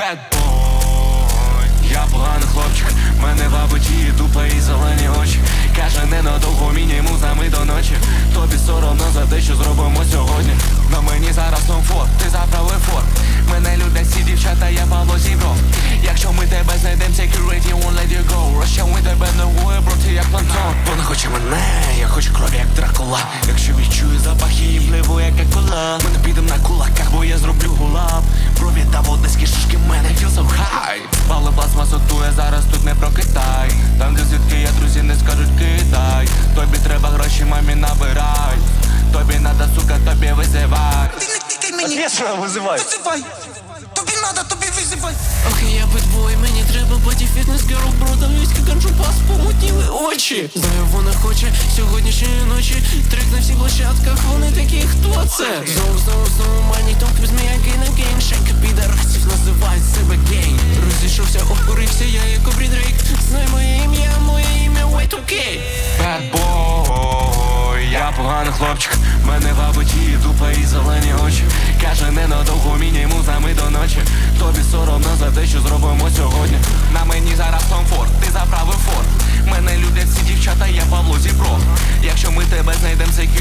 бедбой Я поганий хлопчик, мене вабить її, дупа і зелені очі. Каже, ненадовго мінімум нами до ночі. Тобі соромно за те, що зробимо сьогодні. На мені зараз комфорт, ти заправив форт Мене люблять всі дівчата, я Павло Зібров Якщо ми тебе знайдем, security won't let you go. Розчавми тебе ногою, проти як плантон. Вона хоче мене, я хочу крові, як дракула. Якщо відчую запахи, і впливу, як акула. Мені. Ответственно вызывай. Визивай. Тобі надо, тобі визивай. Окей, я бетбой, мені треба боді фітнес герл, бро, там війська ганджу пас, помутніли очі. Знаю, вона хоче сьогоднішньої ночі. Трек на всіх площадках, вони такі, хто це? Знову, знову, знову, мані, me again, again. Шенька підарасів називають себе гейн. Розійшовся, обкурився, я як обрі Дрейк. Знай моє ім'я, моє ім'я, wait, окей. Bad boy, я поганий хлопчик, мене вабить її дупа і зелені те, що зробимо сьогодні. На мені зараз комфорт, ти заправив форт. Мене люблять всі дівчата, я Павло Зібро. Якщо ми тебе знайдем, security